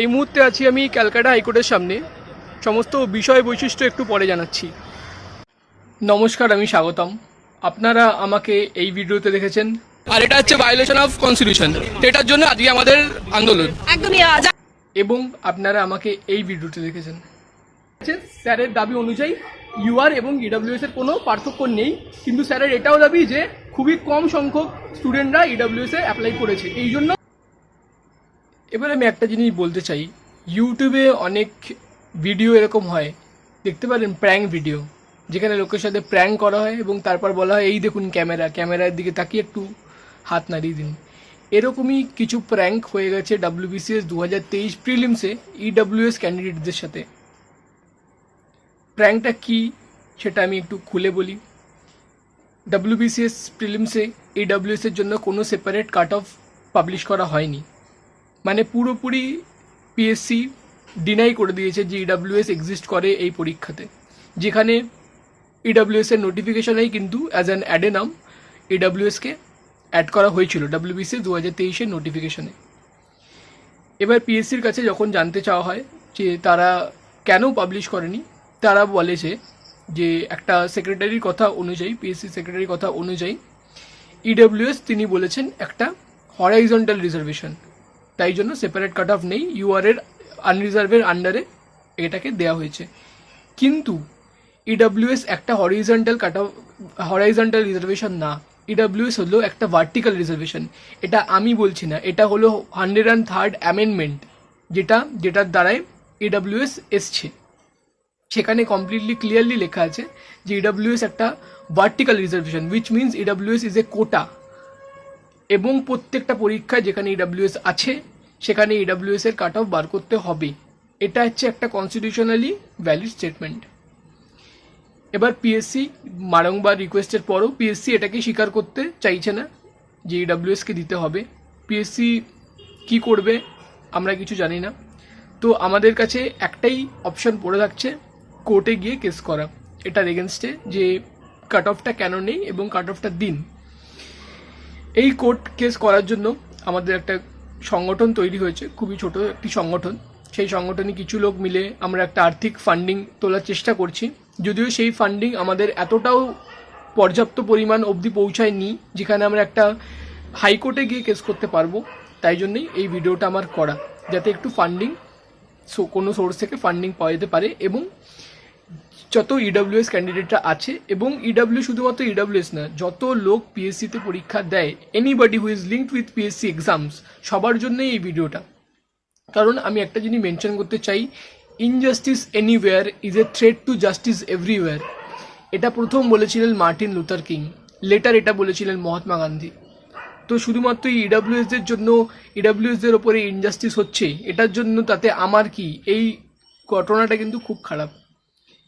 এই মুহূর্তে আছি আমি ক্যালকাটা হাইকোর্টের সামনে। সমস্ত বিষয় বৈশিষ্ট্য একটু পরে জানাচ্ছি। নমস্কার আমি স্বাগতম। আপনারা আমাকে এই ভিডিওতে দেখেছেন। আর এটা হচ্ছে ভায়োলেশন অফ কনস্টিটিউশন এটার জন্য আজকে আমাদের আন্দোলন। একদমই এবং আপনারা আমাকে এই ভিডিওতে দেখেছেন। স্যারের দাবি অনুযায়ী ইউআর এবং ইডাব্লিউএস এর কোনো পার্থক্য নেই। কিন্তু স্যারের এটাও দাবি যে খুবই কম সংখ্যক স্টুডেন্টরা ইডাব্লিউএস এ অ্যাপ্লাই করেছে। এই জন্য এবার আমি একটা জিনিস বলতে চাই। ইউটিউবে অনেক ভিডিও এরকম হয়। দেখতে পারেন প্র্যাঙ্ক ভিডিও যেখানে লোকের সাথে প্র্যাঙ্ক করা হয় এবং তারপর বলা হয়, এই দেখুন ক্যামেরা ক্যামেরার দিকে তাকিয়ে একটু হাত নাড়িয়ে দিন। এরকমই কিছু প্র্যাঙ্ক হয়ে গেছে ডাব্লিউবিসিএস দু হাজার তেইশ প্রিলিমসে ইডাব্লিউএস ক্যান্ডিডেটদের সাথে। প্র্যাঙ্কটা কি সেটা আমি একটু খুলে বলি। ডাব্লিউবিসিএস প্রিলিমসে ইডাব্লিউএস এর জন্য কোনো সেপারেট কাট অফ পাবলিশ করা হয়নি। মানে পুরোপুরি পিএসসি ডিনাই করে দিয়েছে যে ইডাব্লিউএস এক্সিস্ট করে এই পরীক্ষাতে। যেখানে ইডাব্লিউএস এর নোটিফিকেশনেই কিন্তু অ্যাজ অ্যান অ্যাডেনাম ইডাব্লিউএসকে অ্যাড করা হয়েছিল ডাব্লিউবিসি দু হাজার তেইশের নোটিফিকেশনে এবার পিএসসির কাছে যখন জানতে চাওয়া হয় যে তারা কেন পাবলিশ করেনি, তারা বলেছে যে একটা সেক্রেটারির কথা অনুযায়ী পিএসসি সেক্রেটারির কথা অনুযায়ী ইডব্লিউএস তিনি বলেছেন একটা হরাইজন্টাল রিজার্ভেশন তাই জন্য সেপারেট কাট অফ নেই ইউআর এর আনরিজার্ভের আন্ডারে এটাকে দেওয়া হয়েছে। কিন্তু ইডব্লিউএস একটা horizontal cut off horizontal reservation না ইডব্লিউএস হলো একটা ভার্টিক্যাল রিজার্ভেশন এটা আমি বলছি না, এটা হলো হান্ড্রেড অ্যান্ড থার্ড অ্যামেন্ডমেন্ট যেটা, যেটার দ্বারাই ইডব্লিউএস এসছে। সেখানে কমপ্লিটলি ক্লিয়ারলি লেখা আছে যে ইডব্লিউএস একটা vertical reservation which means EWS is a quota এবং প্রত্যেকটা পরীক্ষায় যেখানে ইডব্লিউএস আছে, সেখানে ইডব্লিউএস এর কাট অফ বার করতে হবে। এটা হচ্ছে একটা কনস্টিটিউশনালি ভ্যালিড স্টেটমেন্ট এবার পিএসসি বারংবার রিকোয়েস্টের পরও পিএসসি এটাকে স্বীকার করতে চাইছে না যে ইডব্লিউএসকে দিতে হবে। পিএসসি কি করবে আমরা কিছু জানি না। তো আমাদের কাছে একটাই অপশন পড়ে থাকছে কোর্টে গিয়ে কেস করা। এটার এগেনস্টে যে কাট অফটা কেন নেই এবং কাট অফটা দিন। এই কোর্ট কেস করার জন্য আমাদের একটা সংগঠন তৈরি হয়েছে, খুবই ছোট একটি সংগঠন। সেই সংগঠনে কিছু লোক মিলে আমরা একটা আর্থিক ফান্ডিং তোলার চেষ্টা করছি। যদিও সেই ফান্ডিং আমাদের এতটাও পর্যাপ্ত পরিমাণ অবধি পৌঁছায়নি, যেখানে আমরা একটা হাইকোর্টে গিয়ে কেস করতে পারব। তাই জন্যই এই ভিডিওটা আমার করা, যাতে একটু ফান্ডিং কোনো সোর্স থেকে ফান্ডিং পাওয়া যেতে পারে এবং যত ইডব্লিউএস ক্যান্ডিডেটরা আছে এবং ইডব্লিউ শুধুমাত্র ইডব্লিউএস না, যত লোক পিএসসিতে পরীক্ষা দেয় anybody who is linked with PSC exams সবার জন্যই এই ভিডিওটা। কারণ আমি একটা জিনিস মেনশন করতে চাই injustice anywhere is a threat to justice everywhere এটা প্রথম বলেছিলেন মার্টিন লুথার কিং লেটার এটা বলেছিলেন মহাত্মা গান্ধী। তো শুধুমাত্র ইডাব্লিউএসদের জন্য ইডাব্লিউএসদের ওপরে ইনজাস্টিস হচ্ছে, এটার জন্য তাতে আমার কি? এই ঘটনাটা কিন্তু খুব খারাপ।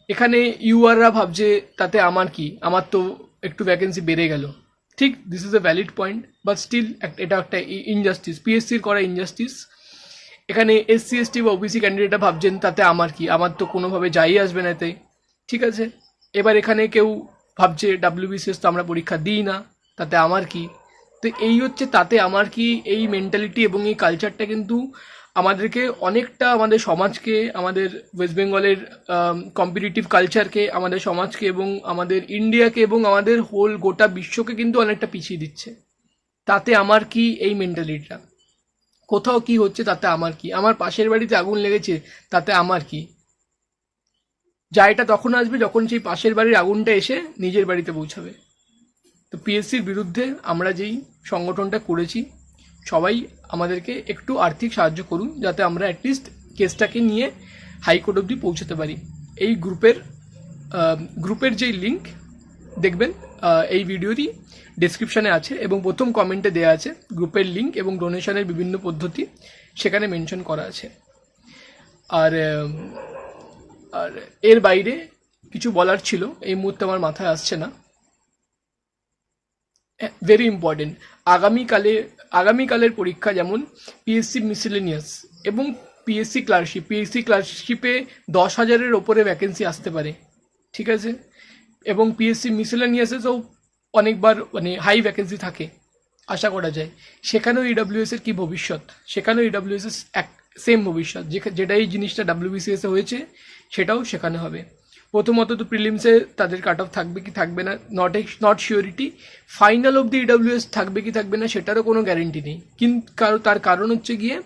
এখানে ইউআররা ভাবছে তাতে আমার কি? আমার তো একটু ভ্যাকেন্সি বেড়ে গেল। ঠিক this is a valid point but still এটা একটা ইনজাস্টিস পিএসসির করা ইনজাস্টিস এখানে এসসি এসটি বা ওবিসি ক্যান্ডিডেটরা ভাবছেন তাতে আমার কি? আমার তো কোনোভাবে যাই আসবে না এতে। ঠিক আছে? এবার এখানে কেউ ভাবছে ডাব্লিউবিসিএস তো আমরা পরীক্ষা দিই না। তাতে আমার কি? তো এই হচ্ছে তাতে আমার কি এই মেন্টালিটি এবং এই কালচারটা কিন্তু আমাদেরকে অনেকটা আমাদের সমাজকে, আমাদের ওয়েস্ট বেঙ্গলের কম্পিটিটিভ কালচারকে আমাদের সমাজকে এবং আমাদের ইন্ডিয়াকে এবং আমাদের হোল গোটা বিশ্বকে কিন্তু অনেকটা পিছিয়ে দিচ্ছে। তাতে আমার কি এই মেন্টালিটিটা কোথাও কি হচ্ছে তাতে আমার কি? আমার পাশের বাড়িতে আগুন লেগেছে তাতে আমার কি? যা এটা তখন আসবে যখন সেই পাশের বাড়ির আগুনটা এসে নিজের বাড়িতে পৌঁছাবে। তো পিএসসির বিরুদ্ধে আমরা যেই সংগঠনটা করেছি, সবাই আমাদেরকে একটু আর্থিক সাহায্য করুন যাতে আমরা অ্যাটলিস্ট কেসটাকে নিয়ে হাইকোর্ট অবধি পৌঁছাতে পারি। এই গ্রুপের গ্রুপের যেই লিঙ্ক দেখবেন এই ভিডিওরই ডেসক্রিপশানে আছে এবং প্রথম কমেন্টে দেওয়া আছে। গ্রুপের লিঙ্ক এবং ডোনেশনের বিভিন্ন পদ্ধতি সেখানে মেনশন করা আছে। আর আর এর বাইরে কিছু বলার ছিল, এই মুহূর্তে আমার মাথায় আসছে না। ভেরি ইম্পর্টেন্ট আগামীকালে আগামীকালের পরীক্ষা যেমন পিএসসি মিসেলেনিয়াস এবং পিএসসি ক্লার্কশিপ পিএসসি ক্লার্কশিপে দশ হাজারের ওপরে ভ্যাকেন্সি আসতে পারে, ঠিক আছে? এবং পিএসসি মিসেলেনিয়াসেও অনেকবার মানে হাই ভ্যাকেন্সি থাকে, আশা করা যায়। সেখানেও ইডাব্লিউএস এর কি ভবিষ্যৎ? সেখানেও ইডাব্লিউএস এক সেম ভবিষ্যৎ যেটা এই জিনিসটা ডাব্লিউবিসিএস হয়েছে, সেটাও সেখানে হবে। প্রথমত তো প্রিলিমসে তাদের কাট অফ থাকবে কি থাকবে না not a not surety final of the EWS থাকবে কি থাকবে না সেটারও কোনো গ্যারেন্টি নেই। কিন্তু তার কারণ হচ্ছে গিয়ে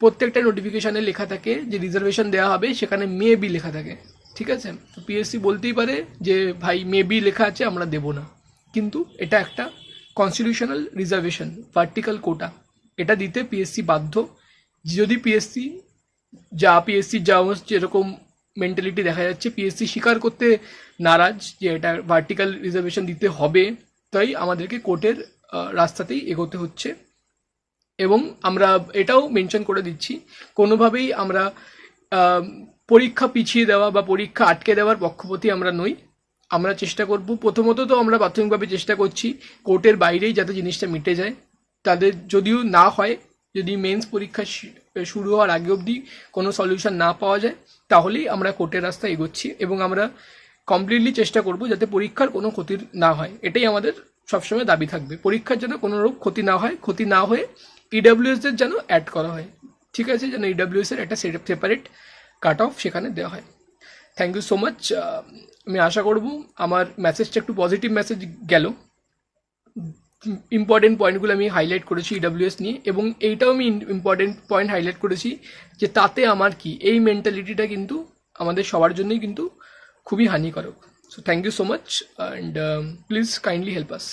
প্রত্যেকটা নোটিফিকেশানে লেখা থাকে যে রিজার্ভেশন দেওয়া হবে, সেখানে মে বি লেখা থাকে। ঠিক আছে? তো পিএসসি বলতেই পারে যে, ভাই মে বি লেখা আছে, আমরা দেবো না। কিন্তু এটা একটা কনস্টিটিউশনাল রিজার্ভেশন ভার্টিক্যাল কোটা এটা দিতে পিএসসি বাধ্য। যদি পিএসসি যা পিএসসি যা যেরকম মেন্টালিটি দেখা যাচ্ছে। পিএসসি স্বীকার করতে নারাজ যে এটা ভার্টিক্যাল রিজার্ভেশন দিতে হবে। তাই আমাদেরকে কোর্টের রাস্তাতেই এগোতে হচ্ছে। এবং আমরা এটাও মেনশন করে দিচ্ছি। কোনোভাবেই আমরা পরীক্ষা পিছিয়ে দেওয়া বা পরীক্ষা আটকে দেওয়ার পক্ষপতি আমরা নই। আমরা চেষ্টা করব। প্রথমত তো আমরা প্রাথমিকভাবে চেষ্টা করছি কোর্টের বাইরেই যাতে জিনিসটা মিটে যায়। তাদের যদিও না হয়, যদি মেন্স পরীক্ষা শুরু হওয়ার আগে অবধি কোনো সলিউশন না পাওয়া যায়, তাহলেই আমরা কোর্টের রাস্তায় এগোচ্ছি এবং আমরা কমপ্লিটলি চেষ্টা করব যাতে পরীক্ষার কোনো ক্ষতির না হয়। এটাই আমাদের সবসময় দাবি থাকবে। পরীক্ষার যেন কোনো রূপ ক্ষতি না হয়, ক্ষতি না হয়ে ইডাব্লিউএসদের যেন অ্যাড করা হয়। ঠিক আছে? যেন ইডাব্লিউএস এর একটা সেপারেট কাট অফ সেখানে দেওয়া হয়। থ্যাংক ইউ সো মাচ আমি আশা করব আমার মেসেজটা একটু পজিটিভ মেসেজ গেল। ইম্পর্টেন্ট পয়েন্টগুলো আমি হাইলাইট করেছি ইডাব্লিউএস নিয়ে, এবং এইটাও আমি ইম্পর্টেন্ট পয়েন্ট হাইলাইট করেছি যে তাতে আমার কি? এই মেন্টালিটিটা কিন্তু আমাদের সবার জন্যই কিন্তু খুবই হানিকারক। So thank you so much and please kindly help us